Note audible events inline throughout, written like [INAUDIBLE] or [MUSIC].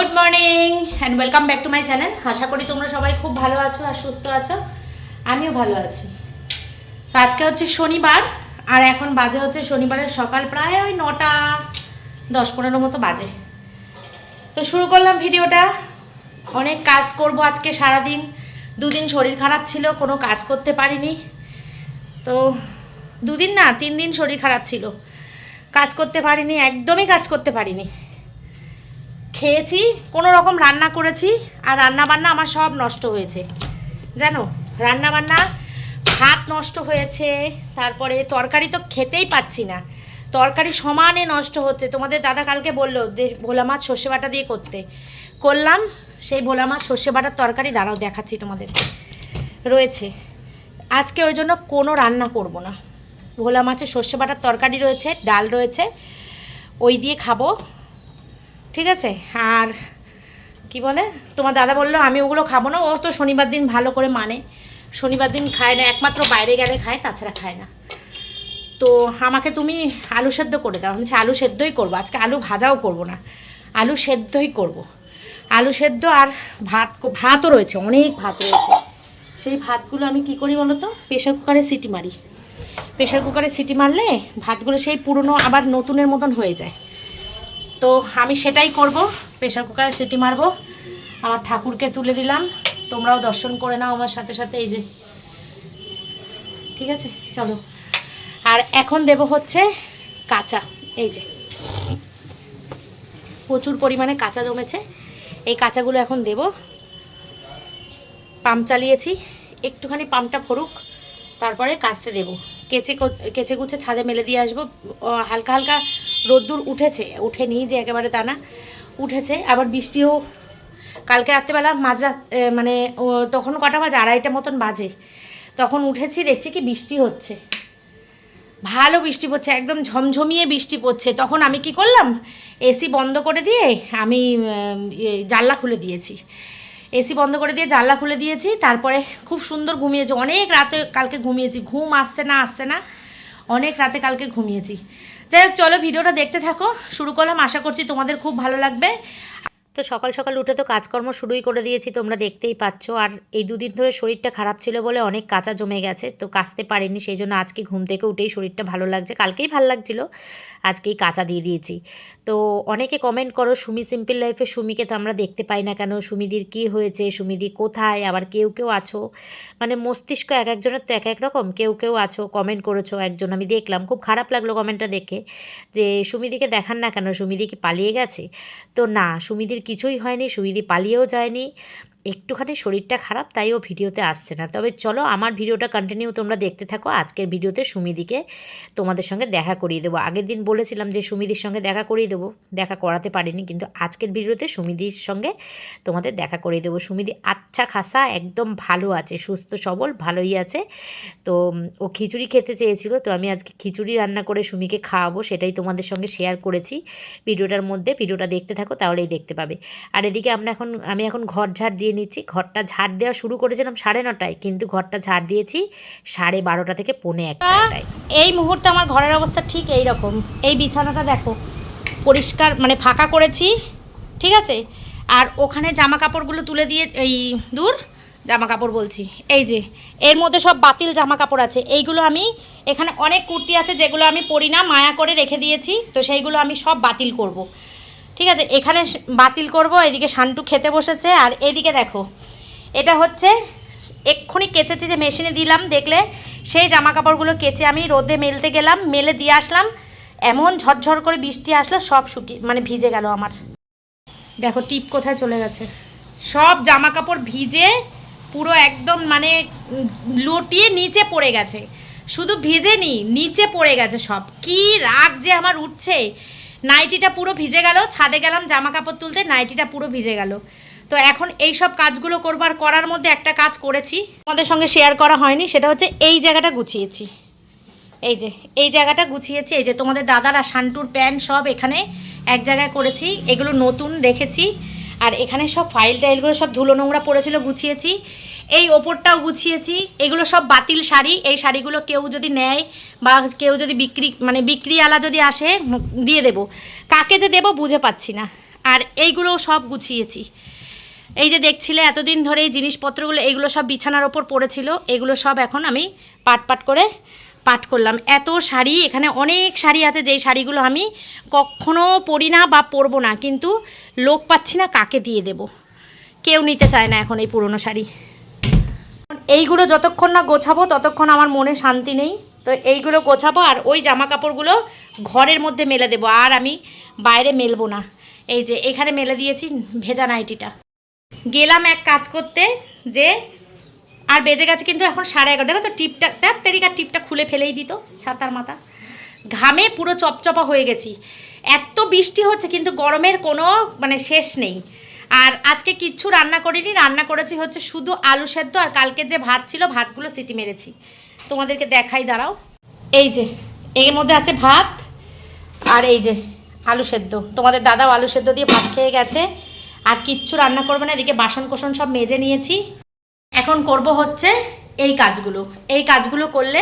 Good morning and welcome back to my channel আশা করি তোমরা সবাই খুব ভালো আছো আর সুস্থ আছো। আমিও ভালো আছি। আজকে হচ্ছে শনিবার আর এখন বাজে হচ্ছে শনিবারের সকাল প্রায় ওই নটা, দশ পনেরো মতো বাজে। তো শুরু করলাম ভিডিওটা। অনেক কাজ করব আজকে সারাদিন। দুদিন শরীর খারাপ ছিল, কোনো কাজ করতে পারিনি। তো দুদিন না, তিন দিন শরীর খারাপ ছিল। কাজ করতে পারিনি, একদমই কাজ করতে পারিনি। খেয়েছি, কোনো রকম রান্না করেছি, আর রান্না বান্না আমার সব নষ্ট হয়েছে। জানো রান্না বান্না ভাত নষ্ট হয়েছে, তারপরে তরকারি তো খেতেই পাচ্ছি না। তরকারি সমানে নষ্ট হচ্ছে। তোমাদের দাদা কালকে বলল যে ভোলা মাছ সর্ষে বাটা দিয়ে করতে। করলাম, সেই ভোলা মাছ সর্ষে বাটার তরকারি, দাঁড়াও দেখাচ্ছি তোমাদের। রয়েছে। আজকে ওই জন্য কোনো রান্না করব না। ভোলা মাছের সর্ষে বাটার তরকারি রয়েছে, ডাল রয়েছে, ওই দিয়ে খাব। ঠিক আছে? আর কি বলে? তোমার দাদা বলল, আমি ওগুলো খাব না। ও তো শনিবার দিন ভালো করে মানে। শনিবার দিন খায় না, একমাত্র বাইরে গেলে খায়, তাছাড়া খায় না। তো আমাকে তুমি আলু সেদ্ধ করে দাও। আমি আলু সেদ্ধই করব। আজকে আলু ভাজাও করব না। আলু সেদ্ধই করব। আলু সেদ্ধ আর ভাত ভাতও রয়েছে, অনেক ভাত রয়েছে। সেই ভাতগুলো আমি কি করি বলো তো? প্রেশার কুকারে সিটি মারি। প্রেশার কুকারে সিটি মারলে ভাতগুলো সেই পুরনো, আবার নতুনের মতন হয়ে যায়। তো আমি সেটাই করব প্রেশার কুকারে সিটি মারবো, আমার ঠাকুরকে তুলে দিলাম, তোমরাও দর্শন করে নাও আমার সাথে সাথে, এই যে। ঠিক আছে? চলো। আর এখন দেব হচ্ছে কাঁচা, এই যে। প্রচুর পরিমাণে কাঁচা জমেছে, এই কাঁচাগুলো এখন দেব। পাম্প চালিয়েছি, একটুখানি পাম্পটা ফরুক তারপরে কাচতে দেবো। কেচে কেচে কুচে ছাদে মেলে দিয়ে আসব হালকা হালকা রোদ্দুর উঠেছে উঠেনি যে একেবারে তা না, উঠেছে। আবার বৃষ্টিও কালকে রাত্রেবেলা মাঝরাত মানে তখন কটা বাজে? আড়াইটা মতন বাজে। তখন উঠেছি, দেখছি কি বৃষ্টি হচ্ছে। ভালো বৃষ্টি পড়ছে, একদম ঝমঝমিয়ে বৃষ্টি পড়ছে। তখন আমি কি করলাম? এসি বন্ধ করে দিয়ে আমি জানলা খুলে দিয়েছি। এসি বন্ধ করে দিয়ে জানলা খুলে দিয়েছি, তারপরে খুব সুন্দর ঘুমিয়েছি। অনেক রাতে কালকে ঘুমিয়েছি। ঘুম আসতে না আসতে না, অনেক রাতে কালকে ঘুমিয়েছি। যাই হোক, চলো ভিডিওটা দেখতে থাকো। শুরু করলাম, আশা করছি তোমাদের খুব ভালো লাগবে। তো সকাল সকাল উঠে তো কাজকর্ম শুরুই করে দিয়েছি, তোমরা দেখতেই পাচ্ছ। আর এই দুদিন ধরে শরীরটা খারাপ ছিল বলে অনেক কাঁচা জমে গেছে, তো কাচতে পারিনি, সেই জন্য আজকে ঘুম থেকে উঠেই শরীরটা ভালো লাগছে। কালকেই ভালো লাগছিল। আজকেই কাঁচা দিয়ে দিয়েছি। তো অনেকে কমেন্ট করো, সুমি সিম্পল লাইফে সুমিকে তো আমরা দেখতে পাই না কেন? সুমিদির কি হয়েছে? সুমিদি কোথায়? আবার কেউ কেউ আছো? মানে মস্তিষ্ক এক একজনের তো এক এক রকম। কেউ কেউ আছো কমেন্ট করেছ, একজন আমি দেখলাম। খুব খারাপ লাগল কমেন্টটা দেখে যে সুমিদিকে দেখান না কেন? সুমিদি কি পালিয়ে গেছে? তো না, সুমিদির কিছুই হয়নি, সুমিদি পালিয়েও যায়নি। একটুখানি শরীরটা খারাপ, তাই ও ভিডিওতে আসছে না। তবে চলো আমার ভিডিওটা কন্টিনিউ তোমরা দেখতে থাকো। আজকের ভিডিওতে সুমিদিকে তোমাদের সঙ্গে দেখা করিয়ে দেবো। আগের দিন বলেছিলাম যে সুমিদির সঙ্গে দেখা করিয়ে দেবো। দেখা করাতে পারিনি, কিন্তু আজকের ভিডিওতে সুমিদির সঙ্গে তোমাদের দেখা করিয়ে দেবো। সুমিদি আচ্ছা খাসা, একদম ভালো আছে, সুস্থ, সবল, ভালোই আছে। তো ও খিচুড়ি খেতে চেয়েছিল, তো আমি আজকে খিচুড়ি রান্না করে সুমিকে খাওয়াবো, সেটাই তোমাদের সঙ্গে শেয়ার করেছি। ভিডিওটার মধ্যে, ভিডিওটা দেখতে থাকো, তাহলেই দেখতে পাবে। আর এদিকে আমরা এখন, আমি এখন ঘর ঝাড় দিয়ে নিচ্ছি। ঘরটা ঝাড় দেওয়া শুরু করেছিলাম সাড়ে নটায় কিন্তু ঘরটা ঝাড় দিয়েছি সাড়ে বারোটা থেকে পৌনে একটায় এই মুহূর্তে আমার ঘরের অবস্থা ঠিক এই রকম এই বিছানাটা দেখো পরিষ্কার মানে ফাঁকা করেছি ঠিক আছে? আর ওখানে জামা কাপড়গুলো তুলে দিয়ে এই দূর জামা কাপড় বলছি এই যে এর মধ্যে সব বাতিল জামা কাপড় আছে। এইগুলো আমি এখানে অনেক কুর্তি আছে যেগুলো আমি পরি না মায়া করে রেখে দিয়েছি তো সেইগুলো আমি সব বাতিল করব। ঠিক আছে, এখানে বাতিল করব, এদিকে শান্টু খেতে বসেছে, আর এদিকে দেখো, এটা হচ্ছে, এক্ষুনি কেচেছি যে মেশিনে দিলাম, দেখলে সেই জামা কাপড়গুলো কেচে আমি রোদে মেলতে গেলাম, মেলে দিয়ে আসলাম, এমন ঝরঝর করে বৃষ্টি আসলো, সব শুকিয়ে মানে ভিজে গেল আমার। দেখো, টিপ কোথায় চলে গেছে? সব জামা কাপড় ভিজে, পুরো একদম মানে লটিয়ে নিচে পড়ে গেছে। শুধু ভিজেনি, নিচে পড়ে গেছে সব। কি রাগ যে আমার উঠছে। নাইটিটা পুরো ভিজে গেল, ছাদে গেলাম জামা কাপড় তুলতে, নাইটিটা পুরো ভিজে গেল। তো এখন এই সব কাজগুলো করবার করার মধ্যে একটা কাজ করেছি আমাদের সঙ্গে শেয়ার করা হয়নি, সেটা হচ্ছে এই জায়গাটা গুছিয়েছি। এই যে, এই জায়গাটা গুছিয়েছি, এই যে তোমাদের দাদার আর শান্টুর প্যান্ট সব এখানে এক জায়গায় করেছি, এগুলো নতুন রেখেছি, আর এখানে সব ফাইল টাইলগুলো সব ধুলো নোংরা পড়েছিল, গুছিয়েছি। এই ওপরটাও গুছিয়েছি। এগুলো সব বাতিল শাড়ি। এই শাড়িগুলো কেউ যদি নেয় বা কেউ যদি বিক্রি মানে বিক্রিওয়ালা যদি আসে দিয়ে দেব। কাকে যে দেবো বুঝে পাচ্ছি না। আর এইগুলোও সব গুছিয়েছি। এই যে দেখছিলে, এতদিন ধরে এই জিনিসপত্রগুলো এইগুলো সব বিছানার ওপর পড়েছিল। এগুলো সব এখন আমি পাট পাট করে পাট করলাম। এত শাড়ি, এখানে অনেক শাড়ি আছে, যেই শাড়িগুলো আমি কখনো পরি না বা পরবো না। কিন্তু লোক পাচ্ছি না কাকে দিয়ে দেব। কেউ নিতে চায় না এখন এই পুরনো শাড়ি। এইগুলো যতক্ষণ না গোছাবো, ততক্ষণ আমার মনে শান্তি নেই। তো এইগুলো গোছাবো আর ওই জামা কাপড়গুলো ঘরের মধ্যে মেলে দেবো। আর আমি বাইরে মেলবো না। এই যে এখানে মেলে দিয়েছি ভেজা নাইটিটা গেলাম এক কাজ করতে যে আর বেজে গেছে কিন্তু এখন সাড়ে এগারো। দেখো তো টিপটা তার তেরিকার টিপটা খুলে ফেলেই দিত ছাতার মাথা। ঘামে পুরো চপচপা হয়ে গেছি। এত বৃষ্টি হচ্ছে কিন্তু গরমের কোনো মানে শেষ নেই। আর আজকে কিচ্ছু রান্না করিনি, রান্না করেছি হচ্ছে শুধু আলু সেদ্ধ আর কালকে যে ভাত ছিল, ভাতগুলো সিটি মেরেছি। তোমাদেরকে দেখাই, দাঁড়াও। এই যে, এর মধ্যে আছে ভাত আর এই যে আলু সেদ্ধ। তোমাদের দাদাও আলু সেদ্ধ দিয়ে ভাত খেয়ে গেছে। আর কিচ্ছু রান্না করবে না, এদিকে বাসন কোসন সব মেজে নিয়েছি। এখন করব হচ্ছে এই কাজগুলো। এই কাজগুলো করলে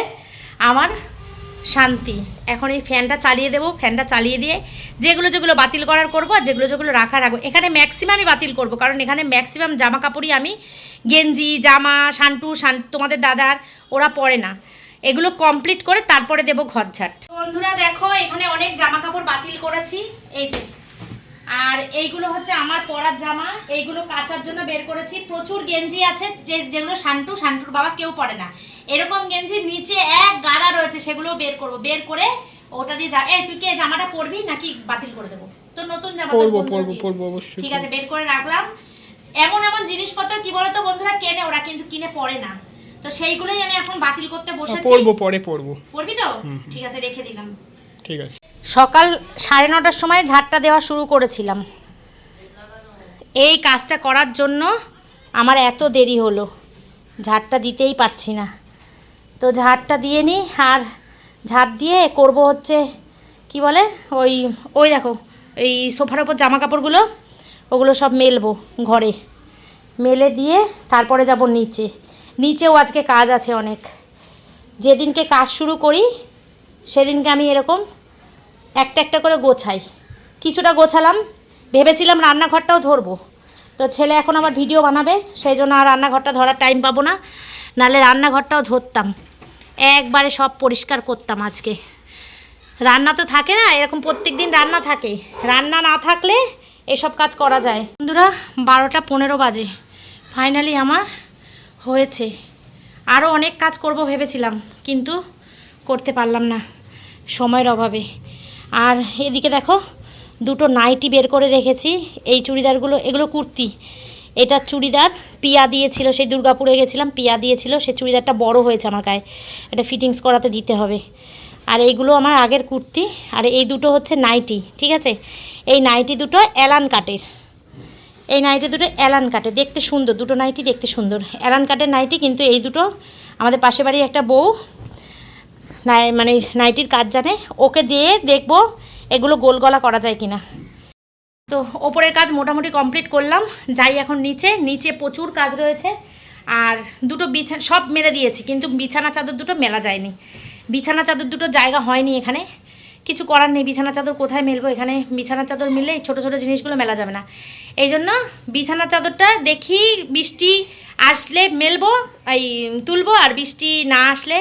আমার শান্তি। এখন এই ফ্যানটা চালিয়ে দেবো, ফ্যানটা চালিয়ে দিয়ে যেগুলো যেগুলো বাতিল করার করব আর যেগুলো যেগুলো রাখা রাখব এখানে ম্যাক্সিমামই বাতিল করব, কারণ এখানে ম্যাক্সিমাম জামা কাপড়ই আমি গেঞ্জি, জামা, শান্টু, শান তোমাদের দাদার, ওরা পরে না। এগুলো কমপ্লিট করে তারপরে দেবো ঘর ঝাট বন্ধুরা দেখো, এখানে অনেক জামা কাপড় বাতিল করেছি। এই যে আর এইগুলো হচ্ছে আমার পরার জামা। এইগুলো কাচার জন্য বের করেছি। প্রচুর গেঞ্জি আছে যে যেগুলো শান্টু শান্টুর বাবা কেউ পরে না। এরকম গেঞ্জি নিচে এক গাদা রয়েছে সেগুলো বের করব। বের করে ওটা দিয়ে যা এই তুই কি জামাটা পরবি নাকি বাতিল করে দেবো? তো নতুন জামা পরবো পরবো পরবো অবশ্যই ঠিক আছে বের করে রাখলাম। এমন এমন জিনিসপত্র কি বলতো বন্ধুরা কেনে ওরা কিন্তু কিনে পড়ে না। তো সেইগুলোই আমি এখন বাতিল করতে বসেছি। পরবো পরে পরবো। পড়বি তো? ঠিক আছে রেখে দিলাম। ঠিক আছে। সকাল সাড়ে নটার সময় ঝাড়টা দেওয়া শুরু করেছিলাম। এই কাজটা করার জন্য আমার এত দেরি হলো। ঝাড়টা দিতেই পারছি না। তো ঝাড়টা দিয়ে নিই আর ঝাড় দিয়ে করব হচ্ছে, কি বলে, ওই ওই দেখো, এই সোফার ওপর জামা কাপড়গুলো ওগুলো সব মেলবো ঘরে। মেলে দিয়ে তারপরে যাব নিচে। নিচেও আজকে কাজ আছে অনেক। যেদিনকে কাজ শুরু করি, সেদিনকে আমি এরকম একটা একটা করে গোছাই। কিছুটা গোছালাম, ভেবেছিলাম রান্নাঘরটাও ধরবো। তো ছেলে এখন আবার ভিডিও বানাবে, সেই জন্য আর রান্নাঘরটা ধরার টাইম পাবো না। নাহলে রান্নাঘরটাও ধরতাম। একবারে সব পরিষ্কার করতাম আজকে। রান্না তো থাকে না, এরকম প্রত্যেক দিন রান্না থাকে। রান্না না থাকলে এসব কাজ করা যায়। বন্ধুরা, বারোটা পনেরো বাজে। ফাইনালি আমার হয়েছে। আরও অনেক কাজ করব ভেবেছিলাম, কিন্তু করতে পারলাম না, সময়ের অভাবে। আর এদিকে দেখো, দুটো নাইটি বের করে রেখেছি। এই চুড়িদারগুলো, এগুলো কুর্তি। এটা চুড়িদার পিয়া দিয়েছিল, সেই দুর্গাপুরে গেছিলাম, পিয়া দিয়েছিল, সে চুড়িদারটা বড় হয়েছে আমার গায়ে। এটা ফিটিংস করাতে দিতে হবে। আর এইগুলো আমার আগের কুর্তি, আর এই দুটো হচ্ছে নাইটি, ঠিক আছে? এই নাইটি দুটো অ্যালান কাটের। এই নাইটি দুটো অ্যালান কাটে দেখতে সুন্দর, দুটো নাইটি দেখতে সুন্দর। অ্যালান কাটের নাইটি কিন্তু এই দুটো আমাদের পাশে বাড়ি একটা বউ নাই মানে নাইটির কাজ জানে, ওকে দিয়ে দেখব এগুলো গোল গলা করা যায় কিনা। তো ওপরের কাজ মোটামুটি কমপ্লিট করলাম, যাই এখন নিচে নিচে প্রচুর কাজ রয়েছে, আর দুটো বিছানা, সব মেরে দিয়েছি, কিন্তু বিছানা চাদর দুটো মেলা যায়নি। বিছানা চাদর দুটো জায়গা হয়নি এখানে, কিছু করার নেই, বিছানা চাদর কোথায় মেলবো এখানে, বিছানা চাদর এই ছোটো ছোটো জিনিসগুলো মেলা যাবে না। এই জন্য বিছানা চাদরটা দেখি, বৃষ্টি আসলে মেলবো, এই তুলবো, আর বৃষ্টি না আসলে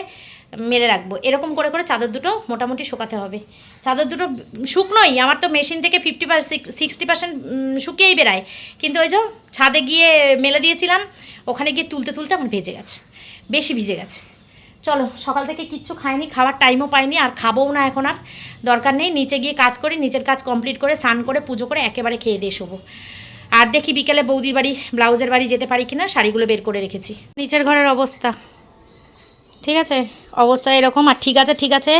মেলে রাখব। এরকম করে করে চাদর দুটো মোটামুটি শুকাতে হবে। চাদর দুটো শুকনোই, আমার তো মেশিন থেকে ফিফটি পার্সেন্ট সিক্সটি পার্সেন্ট শুকিয়েই বেরায় কিন্তু ওই যে ছাদে গিয়ে মেলে দিয়েছিলাম, ওখানে গিয়ে তুলতে তুলতে আমার ভেজে গেছে, বেশি ভিজে গেছে। চলো, সকাল থেকে কিচ্ছু খাইনি, খাওয়ার টাইমও পাইনি, আর খাবোও না এখন আর। দরকার নেই, নিচে গিয়ে কাজ করি নিচের কাজ কমপ্লিট করে, স্নান করে, পুজো করে, একেবারে খেয়ে দিয়ে শোবো। আর দেখি বিকেলে বৌদির বাড়ি, ব্লাউজের বাড়ি যেতে পারি কিনা, শাড়িগুলো বের করে রেখেছি। নিচের ঘরের অবস্থা। ঠিক আছে? অবস্থা এরকম, আর ঠিক আছে ঠিক আছে।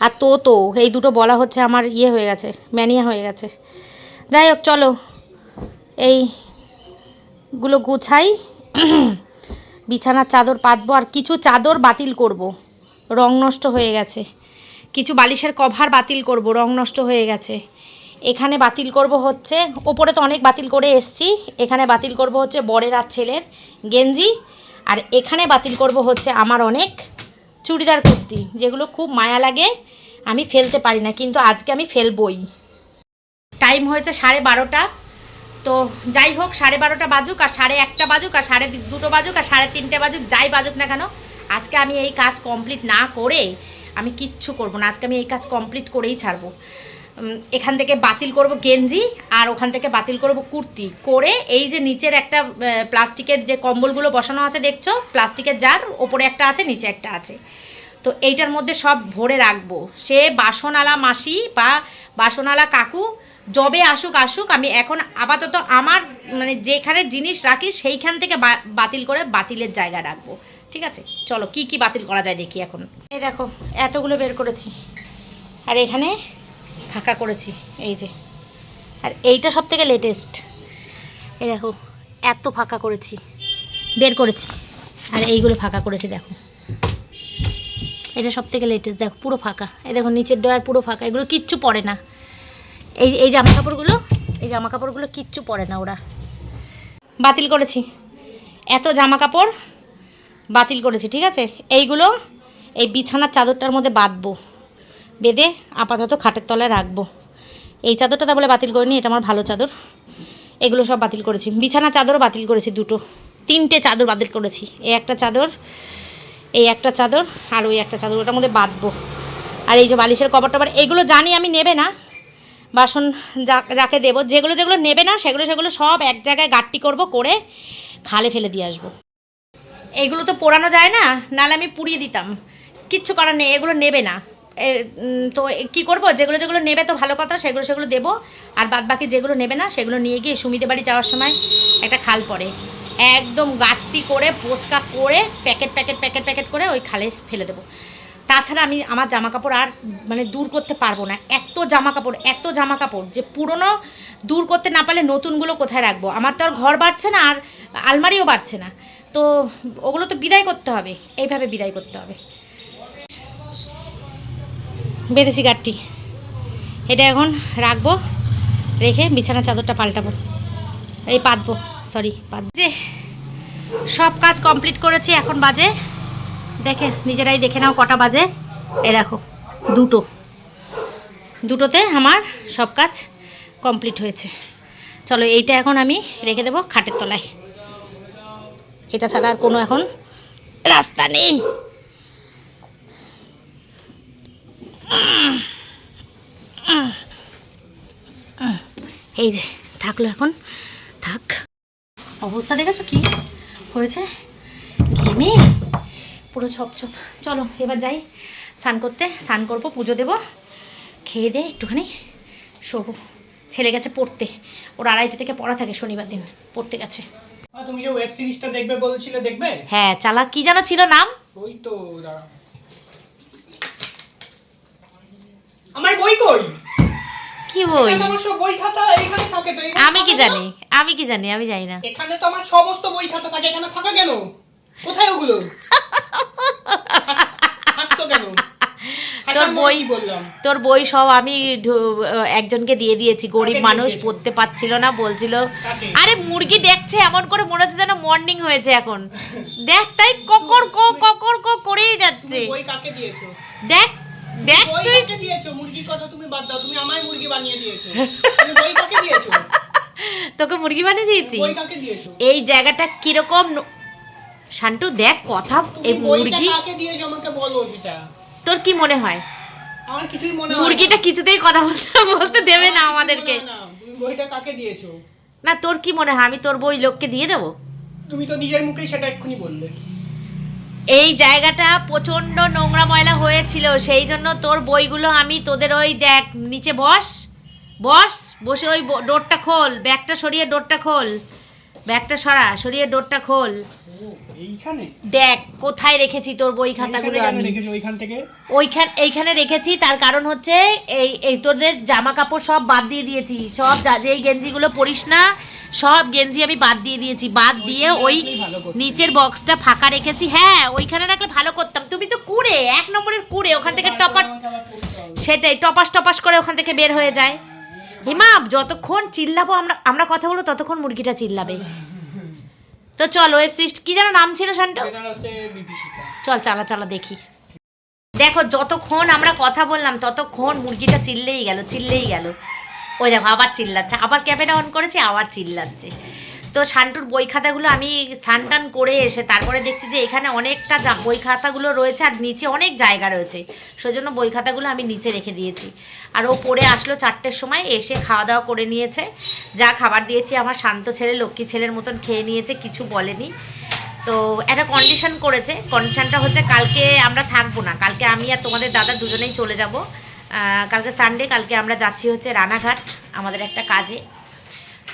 আর তো তো, এই দুটো বলা হচ্ছে আমার ইয়ে হয়ে গেছে ম্যানিয়া হয়ে গেছে। যাই হোক, চলো। এইগুলো গুছাই। [CLEARS THROAT] বিছানার চাদর পাতবো, আর কিছু চাদর বাতিল করব। রং নষ্ট হয়ে গেছে। কিছু বালিশের কভার বাতিল করব, রং নষ্ট হয়ে গেছে। এখানে বাতিল করব হচ্ছে, ওপরে তো অনেক বাতিল করে এসছি। এখানে বাতিল করব হচ্ছে বরের আর ছেলের গেঞ্জি। আর এখানে বাতিল করব হচ্ছে আমার অনেক চুড়িদার কুর্তি, যেগুলো খুব মায়া লাগে, আমি ফেলতে পারি না, কিন্তু আজকে আমি ফেলবই। টাইম হয়েছে সাড়ে বারোটা, তো যাই হোক, সাড়ে বারোটা বাজুক, আর সাড়ে একটা বাজুক, আর সাড়ে দুটো বাজুক, আর সাড়ে তিনটে বাজুক, যাই বাজুক না কেন, আজকে আমি এই কাজ কমপ্লিট না করে আমি কিচ্ছু করব না, আজকে আমি এই কাজ কমপ্লিট করেই ছাড়বো। এখান থেকে বাতিল করব গেঞ্জি আর ওখান থেকে বাতিল করব কুর্তি। করে এই যে নিচের একটা প্লাস্টিকের যে কম্বলগুলো বসানো আছে দেখছ? প্লাস্টিকের জার, ওপরে একটা আছে, নিচে একটা আছে। তো এইটার মধ্যে সব ভরে রাখব। সে বাসনওয়ালা মাসি বা বাসনওয়ালা কাকু জবে আসুক আসুক, আমি এখন আপাতত আমার মানে যেখানে জিনিস রাখি সেইখান থেকে বাতিল করে বাতিলের জায়গা রাখব। ঠিক আছে? চলো, কি কি বাতিল করা যায় দেখি এখন। এই দেখো, এতগুলো বের করেছি। আর এখানে ফাঁকা করেছি, এই যে। আর এইটা সব থেকে লেটেস্ট এই দেখো, এত ফাঁকা করেছি, বের করেছি। আর এইগুলো ফাঁকা করেছি, দেখো। এটা সব থেকে লেটেস্ট দেখো, পুরো ফাঁকা। এই দেখো, নিচের ডয়ার পুরো ফাঁকা, এগুলো কিচ্ছু পড়ে না। এই এই জামা কাপড়গুলো এই জামা কাপড়গুলো কিচ্ছু পরে না ওরা। বাতিল করেছি। এত জামা কাপড় বাতিল করেছি, ঠিক আছে? এইগুলো, এই বিছানার চাদরটার মধ্যে বাঁধবো। বেঁধে আপাতত খাটের তলায় রাখব। এই চাদরটা তা বলে বাতিল করিনি, এটা আমার ভালো চাদর। এগুলো সব বাতিল করেছি। বিছানা চাদরও বাতিল করেছি দুটো। তিনটে চাদর বাতিল করেছি। এই একটা চাদর, এই একটা চাদর, আর ওই একটা চাদর। ওটার মধ্যে বাঁধবো। আর এই যে বালিশের কভার টভার, এগুলো জানি আমি নেবে না। বাসন যাকে দেবো, যেগুলো যেগুলো নেবে না, সেগুলো সেগুলো সব এক জায়গায় গাঁটটি করব, করে খালে ফেলে দিয়ে আসব। এগুলো তো পোড়ানো যায় না, নাহলে আমি পুড়িয়ে দিতাম। কিচ্ছু করার নেই, এগুলো নেবে না। তো কি করব? যেগুলো যেগুলো নেবে তো ভালো কথা, সেগুলো সেগুলো দেবো। আর বাদ বাকি যেগুলো নেবে না, সেগুলো নিয়ে গিয়ে সুমিতে বাড়ি যাওয়ার সময় একটা খাল পড়ে। একদম গাঁটটি করে, পোচকা করে, প্যাকেট প্যাকেট প্যাকেট প্যাকেট করে ওই খালে ফেলে দেবো। তাছাড়া আমি আমার জামা কাপড় আর মানে দূর করতে পারব না। এত জামা কাপড় এত জামা কাপড় যে পুরনো দূর করতে না পারলে নতুনগুলো কোথায় রাখব? আমার তো আর ঘর বাড়ছে না আর আলমারিও বাড়ছে না। তো ওগুলো তো বিদায় করতে হবে। এইভাবে বিদায় করতে হবে। বেঁধেছি গাঠটি এটা এখন রাখব, রেখে বিছানার চাদরটা পাল্টাবো। এই পাতবো সরি পাত যে সব কাজ কমপ্লিট করেছি, এখন বাজে। দেখে, নিজেরাই দেখে নাও কটা বাজে। এ দেখো, দুটো। দুটোতে আমার সব কাজ কমপ্লিট হয়েছে। চলো, এইটা এখন আমি রেখে দেবো খাটের তলায়। এটা ছাড়া আর কোনো এখন রাস্তা নেই। এই যে থাকল এখন। থাক। অবস্থা দেখেছ কি? হয়েছে? ঘেমে পুরো ছপ ছপ। চলো এবার যাই। স্নান করতে স্নান করব পুজো দেবো। খেয়ে দিয়ে একটুখানি শোবো। ছেলে গেছে পড়তে। ওর আড়াইটা থেকে পড়া থাকে শনিবার দিন। পড়তে গেছে। তুমি যে ওয়েব সিরিজটা দেখবে বলছিলে দেখবে? হ্যাঁ চালা কি যেন ছিল নাম? ওই তো দাঁড়াও। আমার বই কই? কি বই? আমার সব বই খাতা এখানে থাকে তো আমি কি জানি? আমি কি জানি? আমি জানি না? এখানে তো আমার সমস্ত বই খাতা থাকে এখানে ফাঁকা কেন? কোথায় ওগুলো? হাস- হাসছো কেন? হাসার মানে বই- বললাম? তোর বই সব আমি একজনকে দিয়ে দিয়েছি গরিব মানুষ? পড়তে পারছিল না বলছিল আরে মুরগি দেখছে এমন করে মনে হচ্ছে যেন মর্নিং হয়েছে এখন। [LAUGHS] দেখ তাই ককর কো ককর কো করেই যাচ্ছে। বই কাকে দিয়েছ? দেখ দেখ তুই। কাকে দিয়েছ? মুরগির কথা তুমি বাদ দাও তুমি আমায় মুরগি বানিয়ে দিয়েছ। তুমি বই কাকে দিয়েছ? তোকে মুরগি বানিয়ে দিয়েছি। বই কাকে দিয়েছ? এই জায়গাটা কীরকম শান্টু দেখ কথা এই মুরগি কাকে দিয়েছ আমাকে বলো সেটা। তোর কি মনে হয়? আমার কিছুই মনে হয় মুরগিটা কিছুতেই কথা বলতে বলতে দেবে না আমাদেরকে। তুমি বইটা কাকে দিয়েছ? না তোর কি মনে হয়? আমি তোর বই লোককে দিয়ে দেবো? তুমি তো নিজের মুখেই সেটা এক্ষুনি বললে। এই জায়গাটা প্রচণ্ড নোংরা ময়লা হয়েছিল সেই জন্য তোর বইগুলো আমি তোদের ওই দেখ নিচে বস বস বসে ওই ডোরটা খোল ব্যাগটা সরিয়ে ডোরটা খোল ব্যাগটা সরা সরিয়ে ডোরটা খোল। দেখ কোথায় রেখেছি তোর বই খাতাগুলো আমি? ওইখান এইখানে রেখেছি তার কারণ হচ্ছে এই এই তোদের জামা কাপড় সব বাদ দিয়ে দিয়েছি সব যা যেই গেঞ্জিগুলো পরিস না সব গেঞ্জি আমি বাদ দিয়ে দিয়েছি। বাদ দিয়ে ওই। নিচের বক্সটা ফাঁকা রেখেছি। হ্যাঁ ওইখানে রাখলে ভালো করতাম। তুমি তো কুড়ে, এক নম্বরের কুড়ে, ওখান থেকে টপার। সেটাই, টপাস টপাস করে ওখান থেকে বের হয়ে যায়। হিমা, যতক্ষণ চিল্লাবো আমরা আমরা কথা বলব, ততক্ষণ মুরগিটা চিল্লাবে। তো চল ওয়েব সিরিজ কি যেন নাম ছিল শান্ত? চল, চালা চালা, দেখি। দেখো, যতক্ষণ আমরা কথা বললাম, ততক্ষণ মুরগিটা চিল্লেই গেল চিল্লেই গেল। ওই দেখো, আবার চিল্লাচ্ছে। আবার ক্যামেরা অন করেছে, আবার চিল্লাচ্ছে। তো শান্টুর বই খাতাগুলো আমি সানটান করে এসে তারপরে দেখছি যে এখানে অনেকটা যা- বই খাতাগুলো রয়েছে আর নিচে অনেক জায়গা রয়েছে। সেই জন্য বই খাতাগুলো আমি নিচে রেখে দিয়েছি। আর ও পড়ে আসলো চারটের সময়, এসে খাওয়া দাওয়া করে নিয়েছে। যা খাবার দিয়েছি আমার শান্ত ছেলে, লক্ষ্মী ছেলের মতন খেয়ে নিয়েছে, কিছু বলেনি। তো একটা কন্ডিশন করেছে। কন্ডিশনটা হচ্ছে কালকে আমরা থাকব না। কালকে আমি আর তোমাদের দাদা দুজনেই চলে যাব। কালকে সানডে কালকে আমরা যাচ্ছি হচ্ছে রানাঘাট, আমাদের একটা কাজে।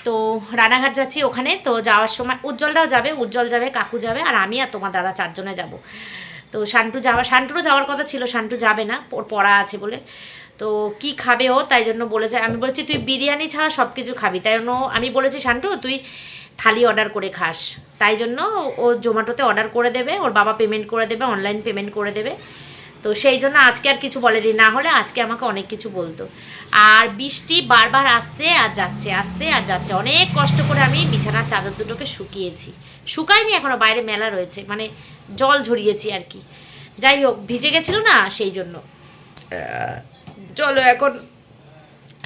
তো রানাঘাট যাচ্ছি ওখানে, তো যাওয়ার সময় উজ্জ্বলটাও যাবে, উজ্জ্বল যাবে, কাকু যাবে, আর আমি আর তোমার দাদা চারজনে যাব। তো শান্টু যাওয়া, শান্টুরও যাওয়ার কথা ছিল, শান্টু যাবে না, ওর পড়া আছে বলে। তো কি খাবে ও, তাই জন্য বলেছে, আমি বলছি, তুই বিরিয়ানি ছাড়া সব কিছু খাবি। তাই জন্য আমি বলেছি, শান্টু, তুই থালি অর্ডার করে খাস। তাই জন্য ও জোম্যাটোতে অর্ডার করে দেবে, ওর বাবা পেমেন্ট করে দেবে অনলাইন পেমেন্ট করে দেবে। তো সেই জন্য আজকে আর কিছু বলেনি। না হলে আজকে আমাকে অনেক কিছু বলতো। আর বৃষ্টি বারবার আসছে আর যাচ্ছে আসছে আর যাচ্ছে। অনেক কষ্ট করে আমি বিছানার চাদর দুটোকে শুকিয়েছি। শুকায়নি এখনও বাইরে মেলা রয়েছে। মানে জল ঝরিয়েছি আর কি। যাই হোক ভিজে গেছিল না সেই জন্য। চলো এখন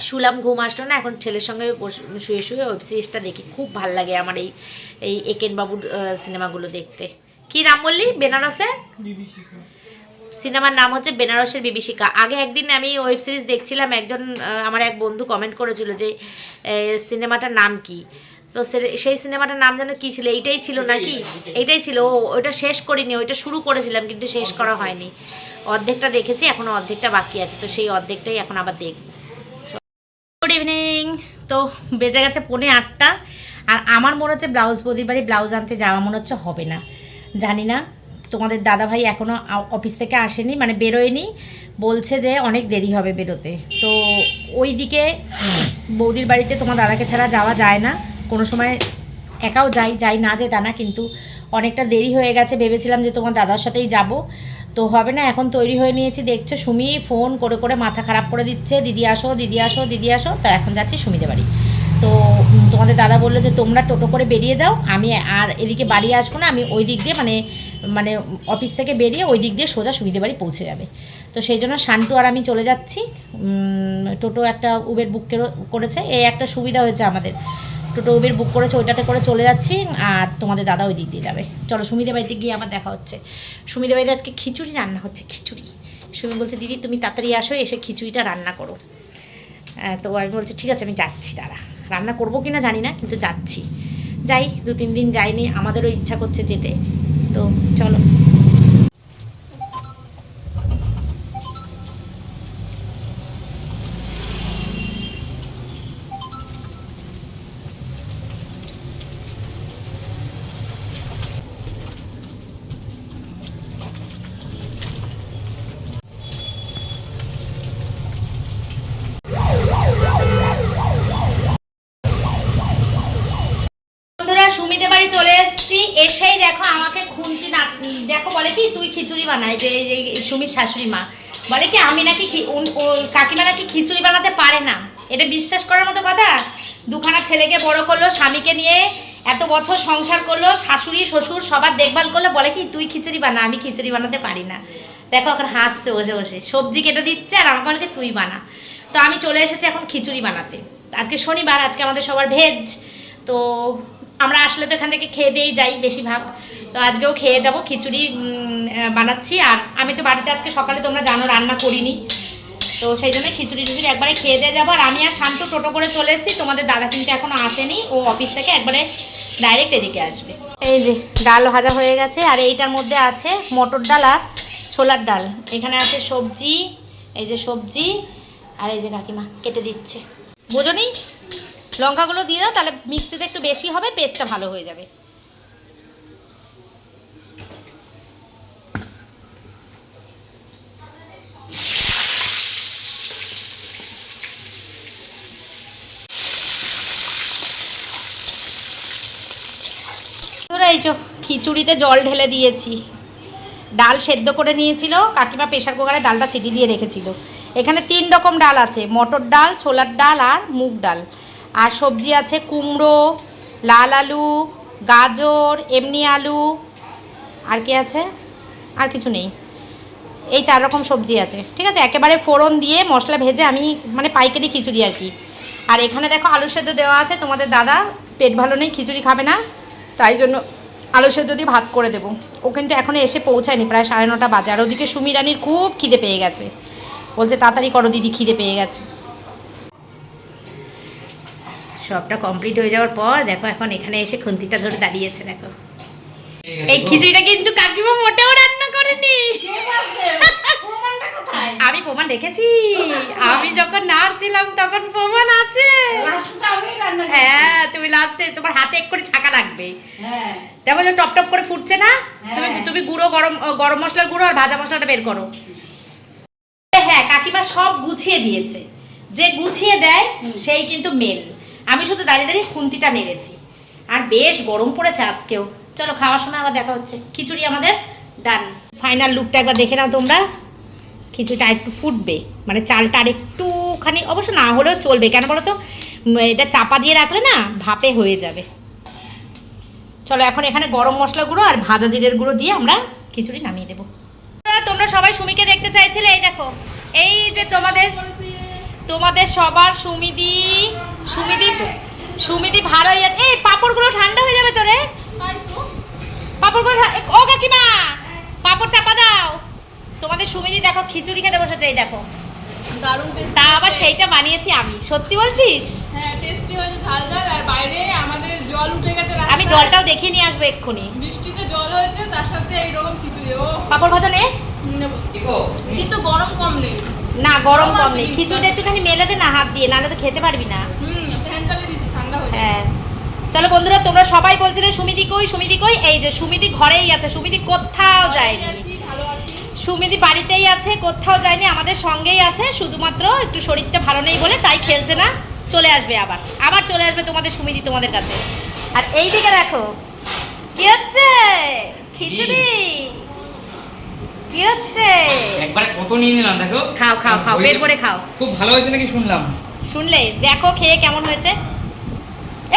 শুলাম ঘুম আসলো না এখন ছেলের সঙ্গে শুয়ে শুয়ে ওয়েব সিরিজটা দেখি। খুব ভালো লাগে আমার এই এই একেন বাবুর সিনেমাগুলো দেখতে। কি নাম বললি? বেনারসে? সিনেমার নাম হচ্ছে বেনারসের বিভীষিকা। আগে একদিন আমি ওয়েব সিরিজ দেখছিলাম একজন আমার এক বন্ধু কমেন্ট করেছিল যে সিনেমাটার নাম কি? তো সেই সিনেমাটার নাম যেন কী ছিল? এইটাই ছিল নাকি? এইটাই ছিল। ও ওইটা শেষ করিনি ওইটা শুরু করেছিলাম কিন্তু শেষ করা হয়নি। অর্ধেকটা দেখেছি এখনও অর্ধেকটা বাকি আছে তো সেই অর্ধেকটাই এখন আবার দেখব গুড ইভিনিং তো বেজে গেছে পৌনে আটটা আর আমার মনে হচ্ছে ব্লাউজ বদির বাড়ি ব্লাউজ আনতে যাওয়া মনে হচ্ছে হবে না। জানি না। তোমাদের দাদাভাই এখনও অফিস থেকে আসেনি মানে বেরোয়নি, বলছে যে অনেক দেরি হবে বেরোতে। তো ওই দিকে বৌদির বাড়িতে তোমার দাদাকে ছাড়া যাওয়া যায় না। কোনো সময় একাও যাই যাই না যে তা না, কিন্তু অনেকটা দেরি হয়ে গেছে। ভেবেছিলাম যে তোমার দাদার সাথেই যাব। তো হবে না, এখন তৈরি হয়ে নিয়েছি। দেখছ, সুমি ফোন করে করে মাথা খারাপ করে দিচ্ছে। দিদি আসো দিদি আসো দিদি আসো। তো এখন যাচ্ছি সুমিদের বাড়ি। তো তোমাদের দাদা বলল যে তোমরা টোটো করে বেরিয়ে যাও, আমি আর এদিকে বাড়ি আসব না, আমি ওই দিক দিয়ে মানে মানে অফিস থেকে বেরিয়ে ওই দিক দিয়ে সোজা সুবিধে বাড়ি পৌঁছে যাবে। তো সেই জন্য শান্টু আর আমি চলে যাচ্ছি। টোটো একটা উবের বুক করেছে এই একটা সুবিধা হয়েছে আমাদের। টোটো উবের বুক করেছে, ওইটাতে করে চলে যাচ্ছি, আর তোমাদের দাদা ওই দিক দিয়ে যাবে। চলো সুমিদের বাড়িতে গিয়ে আমার দেখা হচ্ছে। সুমিদের বাড়িতে আজকে খিচুড়ি রান্না হচ্ছে, খিচুড়ি। সুমি বলছে, দিদি, তুমি তাড়াতাড়ি আসো, এসে খিচুড়িটা রান্না করো। তো আমি বলছি, ঠিক আছে, আমি যাচ্ছি, দাঁড়া। রান্না করব কি না জানি না, কিন্তু যাচ্ছি। যাই দু তিন দিন যাইনি, আমাদেরও ইচ্ছা করছে যেতে। তো চলো বন্ধুরা সুমিদের বাড়ি চলে এসেছি এসেই দেখো আমাকে খুন্তি না দেখো বলে কি তুই খিচুড়ি বানাই, যে এই যে সুমির শাশুড়ি মা, বলে কি আমি নাকি কাকিমা নাকি খিচুড়ি বানাতে পারে না। এটা বিশ্বাস করার মতো কথা? দুখানা ছেলেকে বড় করল, স্বামীকে নিয়ে এত বছর সংসার করল, শাশুড়ি, শ্বশুর সবার দেখভাল করল, বলে কি তুই খিচুড়ি বানা, আমি খিচুড়ি বানাতে পারি না। দেখো এখন হাসছে বসে বসে, সবজি কেটে দিচ্ছে আর আমাকে বলে তুই বানা। তো আমি চলে এসেছি এখন খিচুড়ি বানাতে। আজকে শনিবার, আজকে আমাদের সবার ভেজ তো আমরা আসলে তো এখান থেকে খেয়ে দিয়েই যাই বেশিরভাগ। তো আজকেও খেয়ে যাব, খিচুড়ি বানাচ্ছি। আর আমি তো বাড়িতে আজকে সকালে তোমরা জানো রান্না করিনি। তো সেই জন্য খিচুড়ি টিচুড়ি একবারে খেয়ে দিয়ে যাব। আর আমি আর শান্ত টোটো করে চলে এসেছি। তোমাদের দাদা কিন্তু এখনও আসেনি। ও অফিস থেকে একবারে ডাইরেক্ট এদিকে আসবে। এই যে ডাল ভাজা হয়ে গেছে। আর এইটার মধ্যে আছে মটর ডাল আর ছোলার ডাল। এখানে আছে সবজি, এই যে সবজি, আর এই যে কাকিমা কেটে দিচ্ছে। বোঝনি? লঙ্কাগুলো দিয়ে দাও, তাহলে মিক্সিতে একটু বেশি হবে, পেস্টটা ভালো হয়ে যাবে। খিচুড়িতে জল ঢেলে দিয়েছি। ডাল সেদ্ধ করে নিয়েছিল, কাকিমা প্রেশার কুকারে ডালটা সিটি দিয়ে রেখেছিল। এখানে তিন রকম ডাল আছে, মটর ডাল, ছোলার ডাল আর মুগ ডাল। আর সবজি আছে কুমড়ো, লাল আলু, গাজর, এমনি আলু, আর কি আছে? আর কিছু নেই। এই চার রকম সবজি আছে, ঠিক আছে? একেবারে ফোড়ন দিয়ে মশলা ভেজে আমি মানে পাইকারি খিচুড়ি আর কি। আর এখানে দেখো আলু সেদ্ধ দেওয়া আছে, তোমাদের দাদা পেট ভালো নেই, খিচুড়ি খাবে না, তাই জন্য আলু সেদ্ধ দিয়ে ভাত করে দেবো। ও কিন্তু এখনও এসে পৌঁছায়নি, প্রায় সাড়ে নটা বাজে। আর ওদিকে সুমি রানীর খুব খিদে পেয়ে গেছে। বলছে, তাড়াতাড়ি করো, দিদি, খিদে পেয়ে গেছে। সবটা কমপ্লিট হয়ে যাওয়ার পর দেখো এখন এখানে এসে খুন্তিটা ধরে দাঁড়িয়েছে দেখো। এই খিচুড়িটা কিন্তু কাকিমা মোটেও রান্না করেনি। আমি প্রমাণ রেখেছি। আমি যখন নাচছিলাম তখন প্রমাণ আছে। হ্যাঁ তুমি লাস্টে তোমার হাতে এক করে ছাকা লাগবে। দেখো যে টপ টপ করে ফুটছে না? তুমি তুমি গুঁড়ো গরম গরম মশলার গুঁড়ো আর ভাজা মশলাটা বের করো। হ্যাঁ কাকিমা সব গুছিয়ে দিয়েছে। যে গুছিয়ে দেয় সেই কিন্তু মেল আমি শুধু দাঁড়িয়ে দাঁড়িয়ে খুন্তিটা নেড়েছি আর বেশ গরম পড়েছে আজকেও। চলো খাওয়ার সময় আবার দেখা হচ্ছে। খিচুড়ি আমাদের ডান ফাইনাল লুকটা একবার দেখে নাও তোমরা। খিচুড়িটা একটু ফুটবে। মানে চালটা আর একটুখানি অবশ্য না হলেও চলবে। কেন বলো তো? এটা চাপা দিয়ে রাখলে না ভাপে হয়ে যাবে। চলো এখন এখানে গরম মশলা গুঁড়ো আর ভাজা জিরের গুঁড়ো দিয়ে আমরা খিচুড়ি নামিয়ে দেবো। তোমরা সবাই সুমিকে দেখতে চাইছিলে, এই দেখো। এই যে তোমাদের তোমাদের সবার সুমিদি সুমিদি সুমিদি ভালোই আছে এই পাপড়গুলো ঠান্ডা হয়ে যাবে তোরে পাপড়গুলো ও কাকিমা পাপড় চাপা দাও। তোমাদের সুমিদি দেখো খিচুড়ি খেতে বসেছে এই দেখো। দারুণ টেস্টি তা আবার সেইটা বানিয়েছি আমি। সত্যি বলছিস? হ্যাঁ টেস্টি হয়েছে ঝাল ঝাল আর বাইরে আমাদের জল উঠে গেছে আমি জলটাও দেখিয়ে নিয়ে আসব এক্ষুনি। বৃষ্টিতে জল হয়েছে তার সাথে এইরকম খিচুড়ি ও পাপড় ভাজা নে। কিন্তু গরম কম নেই। না গরম কম নেই। খিচুড়িটা একটুখানি মেলে দে না হাত দিয়ে নাহলে তো খেতে পারবি না। হয়ে হ্যাঁ। চলো বন্ধুরা তোমরা সবাই বলছিলে সুমিদি কই সুমিদি কই? এই যে সুমিদি ঘরেই আছে সুমিদি কোথাও যায়নি। আছি, সুমিদি বাড়িতেই আছে কোথাও যায়নি আমাদের সঙ্গেই আছে শুধুমাত্র একটু শরীরটা ভালো নেই বলে তাই খেলছে না। চলে আসবে আবার। আবার চলে আসবে তোমাদের সুমিদি তোমাদের কাছে। আর এই দিকে দেখো কি হচ্ছে? খিচুড়ি! কি হচ্ছে? একবার কত নিয়ে নিলাম দেখো। খাও খাও খাও বের করে খাও। খুব ভালো হয়েছে নাকি শুনলাম? শুনলে দেখো খেয়ে কেমন হয়েছে।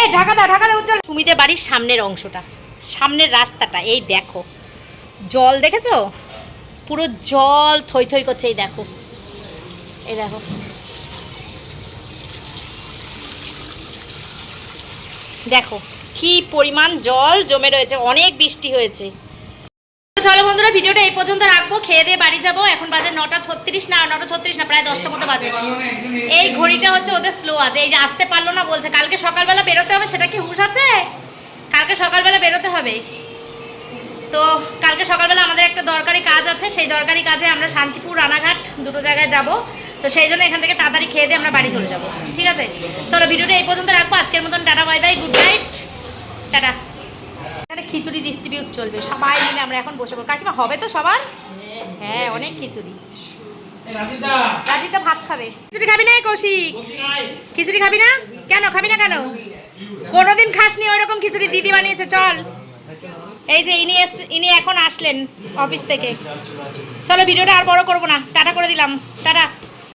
এই ঢাকা দাও ঢাকা দাও উজ্জ্বল। সুমিদের বাড়ির সামনের অংশটা সামনের রাস্তাটা এই দেখো। জল দেখেছ? পুরো জল থই থই করছে এই দেখো। এই দেখো। দেখো কি পরিমাণ জল জমে রয়েছে অনেক বৃষ্টি হয়েছে। চলো বন্ধুরা, ভিডিওটা এই পর্যন্ত রাখব। খেয়ে দিয়ে বাড়ি যাব। এখন বাজে নটা ছত্রিশ না, নটা ছত্রিশ না, প্রায় দশটা মতো বাজে। এই ঘড়িটা হচ্ছে ওদের স্লো আছে। এই যে আসতে পারল না বলছে, কালকে সকালবেলা বেরোতে হবে, সেটা কি হুশ আছে? কালকে সকালবেলা বেরোতে হবে। তো কালকে সকালবেলা আমাদের একটা দরকারি কাজ আছে। সেই দরকারি কাজে আমরা শান্তিপুর রানাঘাট দুটো জায়গায় যাব। তো সেই জন্য এখান থেকে তাড়াতাড়ি খেয়ে দিয়ে আমরা বাড়ি চলে যাব। ঠিক আছে? চলো ভিডিওটা এই পর্যন্ত রাখব। আজকের মতন tata, bye bye good night tata. এখানে খিচুড়ি ডিস্ট্রিবিউট চলবে। সবাই মিলে আমরা এখন বসে পড়ব। কাকিমা হবে তো সবার? হ্যাঁ অনেক খিচুড়ি। রাজিতা ভাত খাবে। খিচুড়ি খাবি না কৌশিক? খিচুড়ি খাবি না? কেন খাবি না কেন? কোনোদিন খাসনি ওই রকম খিচুড়ি দিদি বানিয়েছে চল। এই যে ইনি ইনি এখন আসলেন অফিস থেকে। চলো ভিডিওটা আর বড় করব না। টাটা করে দিলাম। টাটা।